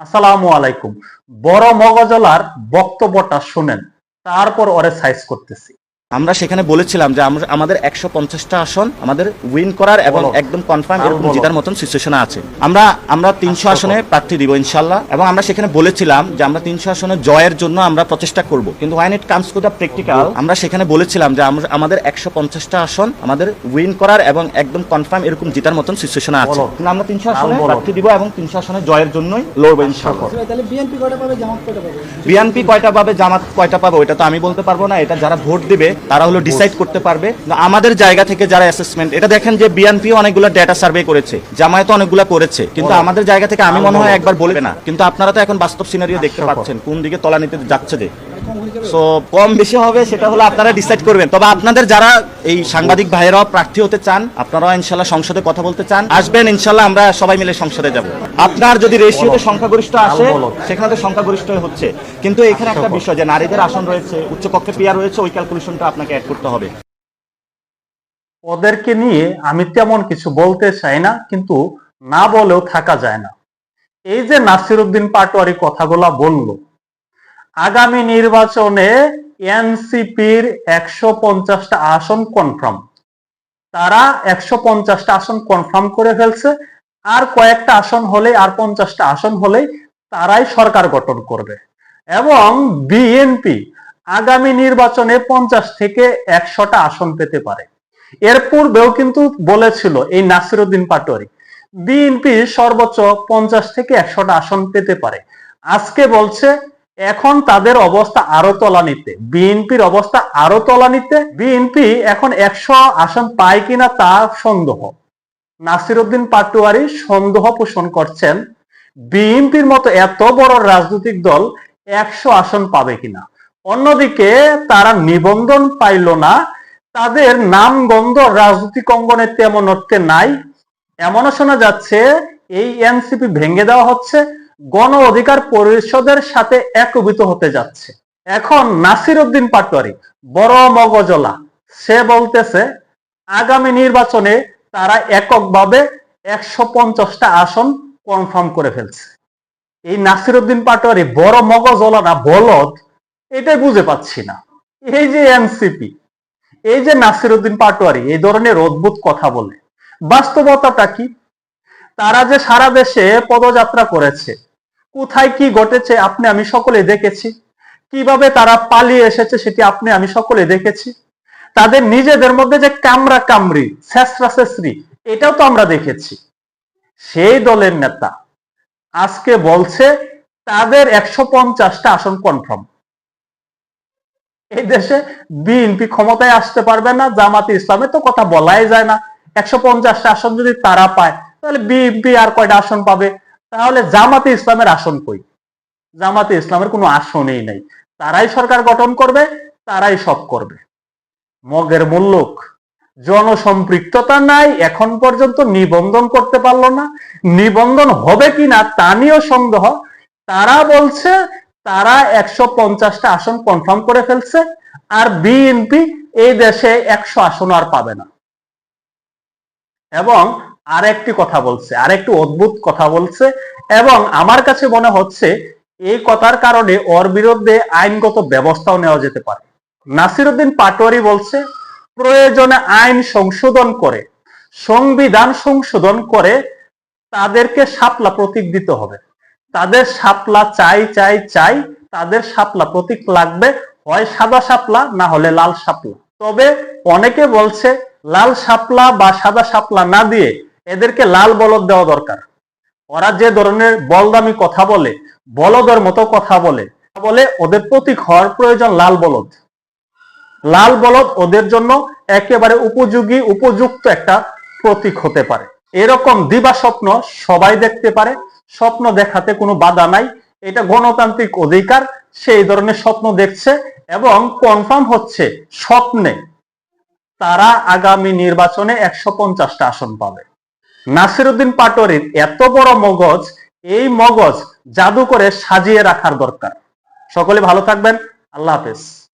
আসসালামু আলাইকুম। বড় মগজলার বক্তব্যটা শুনেন তারপর ওরে সাইজ করতেছি। আমরা সেখানে বলেছিলাম যে আমরা আমাদের একশো পঞ্চাশটা আসন আমাদের উইন করার এবং একদম কনফার্ম এরকম। জেতার মতন সিচুয়েশনে আছে। আমরা আমরা তিনশো আচ্ছা, আসনে প্রার্থী দিব ইনশাল্লাহ। এবং আমরা সেখানে বলেছিলাম যে আমরা তিনশো আসনে জয়ের জন্য আমরা প্রচেষ্টা করব। কিন্তু when it comes to the practical আমরা সেখানে বলেছিলাম যে আমরা আমাদের একশো পঞ্চাশটা আসন আমাদের উইন করার এবং একদম কনফার্ম এরকম জেতার মতন সিচুয়েশনে আছে। কিন্তু আমরা তিনশো আসনে প্রার্থী দিব এবং তিনশো আসনে জয়ের জন্যই লড়বো ইনশাল্লাহ। বিএনপি কয়টা পাবে জামাত কয়টা পাবে? বিএনপি কয়টা পাবে জামাত কয়টা পাবে ওইটা তো আমি বলতে পারব না। এটা যারা ভোট দিবে তারা হলো ডিসাইড করতে পারবে। আমাদের জায়গা থেকে যারা অ্যাসেসমেন্ট এটা দেখেন যে বিএনপি অনেকগুলো ডেটা সার্ভে করেছে জামায়াত অনেকগুলো করেছে। কিন্তু আমাদের জায়গা থেকে আমি মনে হয় একবার বলবে না। কিন্তু আপনারা তো এখন বাস্তব সিনারিও দেখতে পাচ্ছেন কোন দিকে তলা নিতে যাচ্ছে যে। সো কম বেশি হবে সেটা হলো আপনারা ডিসাইড করবেন। তবে আপনাদের যারা এই সাংবাদিক ভাইয়েরাও প্রার্থী হতে চান আপনারাও ইনশাল্লাহ সংসদে কথা বলতে চান। আসবেন ইনশাল্লাহ আমরা সবাই মিলে সংসদে যাব। আপনার যদি রেশিওতে সংখ্যাগরিষ্ঠ আসে সেখানে তো সংখ্যাগরিষ্ঠ হচ্ছে। কিন্তু এখানে একটা বিষয় যে নারীদের আসন রয়েছে উচ্চকক্ষে পেয়ার রয়েছে ওই ক্যালকুলেশনটা আপনাকে অ্যাড করতে হবে। ওদেরকে নিয়ে আমি তেমন কিছু বলতে চাই না কিন্তু না বলেও থাকা যায় না। এই যে নাসিরুদ্দিন পাটোয়ারি কথাগুলা বলল আগামী নির্বাচনে এনসিপির একশো পঞ্চাশটা আসন কনফার্ম তারা একশো পঞ্চাশটা আসন কনফার্ম করে ফেলছে। আর কয়েকটা আসন হলে আর পঞ্চাশটা আসন হলেই তারাই সরকার গঠন করবে। এবং বিএনপি আগামী নির্বাচনে পঞ্চাশ থেকে একশোটা আসন পেতে পারে। এর পূর্বেও কিন্তু বলেছিল এই নাসিরুদ্দিন পাটোয়ারি, বিএনপি সর্বোচ্চ পঞ্চাশ থেকে একশোটা আসন পেতে পারে। আজকে বলছে এখন তাদের অবস্থা আরও তলানিতে। বিএনপির অবস্থা আরও তলানিতে। বিএনপি এখন একশো আসন পায় কিনা তা সন্দেহ। নাসিরুদ্দিন পাটোয়ারি সন্দেহ পোষণ করছেন, বিএনপির মতো এত বড় রাজনৈতিক দল একশো আসন পাবে কিনা। অন্যদিকে তারা নিবন্ধন পাইল না, তাদের নাম গন্ধ রাজনৈতিক অঙ্গনে তেমন অর্থে নাই। এমনও শোনা যাচ্ছে, এই এনসিপি ভেঙে দেওয়া হচ্ছে গণ অধিকার পরিষদের সাথে একীভূত হতে যাচ্ছে। এখন নাসির উদ্দিন পাটোয়ারি, বড় মগজলা, সে বলতেছে, আগামী নির্বাচনে তারা এককভাবে একশো পঞ্চাশটা আসন কনফার্ম করে ফেলছে। এই নাসির উদ্দিন পাটোয়ারি, বড় মগজলা না, বলদ, এটাই বুঝে পাচ্ছি না। এই যে এনসিপি, এই যে নাসিরুদ্দিন পাটোয়ারি, এই ধরনের অদ্ভুত কথা বলে, বাস্তবতাটা কি? তারা যে সারা দেশে পদযাত্রা করেছে, কোথায় কি ঘটেছে আপনি, আমি সকলে দেখেছি। কীভাবে তারা পালিয়ে এসেছে সেটি আপনি, আমি সকলে দেখেছি। তাদের নিজেদের মধ্যে যে কামরা কামরি, শেষরা শেষরি, এটাও তো আমরা দেখেছি। সেই দলের নেতা আজকে বলছে, তাদের একশো পঞ্চাশটা আসন কনফার্ম এই দেশে বিএনপি ক্ষমতায় আসতে পারবে না, জামাতে ইসলামে তো কথা বলাই যায় না। একশো পঞ্চাশটা আসন যদি তারা পায় তাহলে বিএনপি আর কয়টা আসন পাবে? তাহলে জামাতে ইসলামের আসন কই? জামাতে ইসলামের কোনো আসনই নেই। তারাই সরকার গঠন করবে, তারাই সব করবে। মগের মুল্লুক, জনসম্পৃক্ততা নাই, এখন পর্যন্ত নিবন্ধন করতে পারল না। নিবন্ধন হবে কিনা তা নিয়েও সন্দেহ। তারা বলছে, তারা একশো পঞ্চাশটা আসন কনফার্ম করে ফেলছে, আর বিএনপি এই দেশে একশো আসন আর পাবে না। এবং আরেকটি কথা বলছে, আরেকটি অদ্ভুত কথা বলছে এবং আমার কাছে মনে হচ্ছে এই কথার কারণে ওর বিরুদ্ধে আইনগত ব্যবস্থাও নেওয়া যেতে পারে। নাসিরুদ্দিন পাটোয়ারি বলছে, প্রয়োজনে আইন সংশোধন করে, সংবিধান সংশোধন করে তাদেরকে সাপলা প্রতীক দিতে হবে। তাদের সাপলা চাই চাই চাই, তাদের সাপলা প্রতীক লাগবে, হয় সাদা সাপলা না হলে লাল সাপলা তবে অনেকে বলছে, লাল সাপলা বা সাদা সাপলা না দিয়ে এদেরকে লাল বলদ দেওয়া দরকার। ওরা যে ধরনের বলদামি কথা বলে, বলদের মতো কথা বলে বলে ওদের প্রতীক হওয়ার প্রয়োজন লাল বলদ। লাল বলদ ওদের জন্য একেবারে উপযোগী, উপযুক্ত একটা প্রতীক হতে পারে। এরকম দিবা স্বপ্ন সবাই দেখতে পারে, স্বপ্ন দেখাতে কোনো বাধা নাই। এটা গণতান্ত্রিক অধিকার, সেই ধরনের স্বপ্ন দেখছে এবং কনফার্ম হচ্ছে স্বপ্নে। তারা আগামী নির্বাচনে একশো পঞ্চাশটা আসন পাবে। নাসিরুদ্দিন পাটোয়ারির এত বড় মগজ, এই মগজ জাদু করে সাজিয়ে রাখার দরকার। সকলে ভালো থাকবেন। আল্লাহ হাফেজ।